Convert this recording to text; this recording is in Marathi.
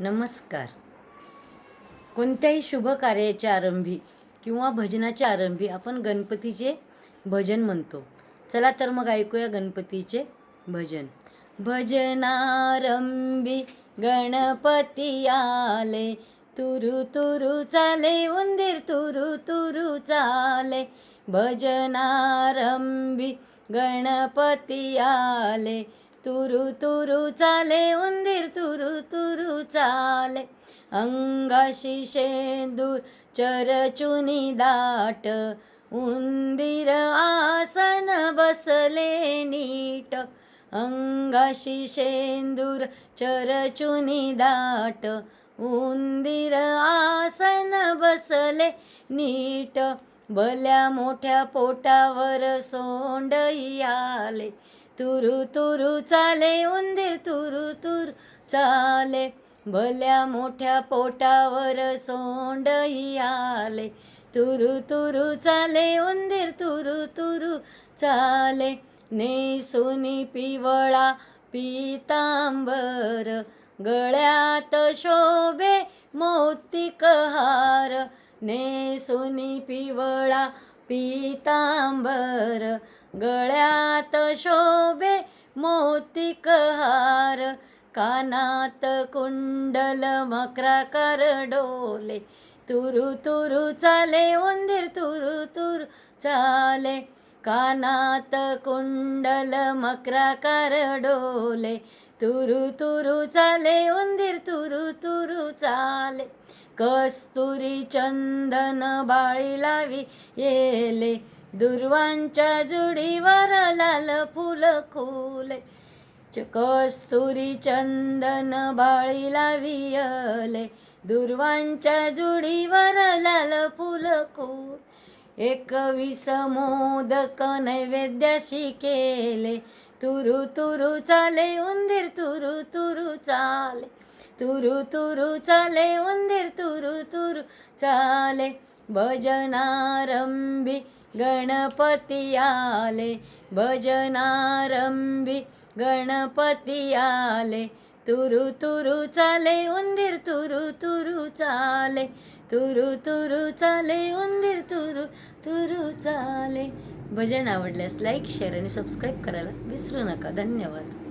नमस्कार. कोणत्याही शुभ कार्याच्या आरंभी किंवा भजनाच्या आरंभी आपण गणपतीचे भजन म्हणतो. चला तर मग ऐकूया गणपतीचे भजन. भजनारंभी गणपती आले. तुरु तुरु चाले उंदीर तुरु तुरु चाले. भजनारंभी गणपती आले. तुरु तुरु चाले उंदीर तुरु तुरु चाले. अंगाशी शेंदूर चरचुनी दाट उंदीर आसन बसले नीट. अंगाशी शेंदूर चरचुनी दाट उंदीर आसन बसले नीट. भल्या मोठ्या पोटावर सोंडही आले तुरु तुरु चाले उंदीर तुरु तुरु चाले भल्या मोठ्या पोटावर सोंडही आले. तुरु तुरु चाले उंदीर तुरु तुरु चाले नेसुनी पिवळा पितांबर गळ्यात शोभे मोतिक हार नेसुनी पिवळा पितांबर गळ्यात शोभे मोतिक हार कानात कुंडल मकराकर डोले. तुरु तुरु चाले उंदीर तुरु तुरु चाले. कानात कुंडल मकराकार डोले. तुरु तुरु चाले उंदीर तुरु तुरु चाले. कस्तुरी चंदन बाळी लावी येले. दुर्वांच्या जुडीवर लाल फुल खुले च- कस्तुरी चंदन बाळी वियले. दुर्वांच्या जुडीवर लाल फुल खूल एकवीस मोदक नैवेद्याशी केले. तुरु तुरु चाले उंदीर तुरु तुरु चाले. तुरु तुरु चाले उंदीर तुरु तुरु चाले. भजनारंभी गणपती आले भजनारंभी गणपती आले. तुरु तुरु चाले उंदीर तुरु तुरु चाले. तुरु तुरु चाले उंदीर तुरु तुरु चाले. भजन आवडल्यास लाईक शेअर आणि सबस्क्राईब करायला विसरू नका. धन्यवाद.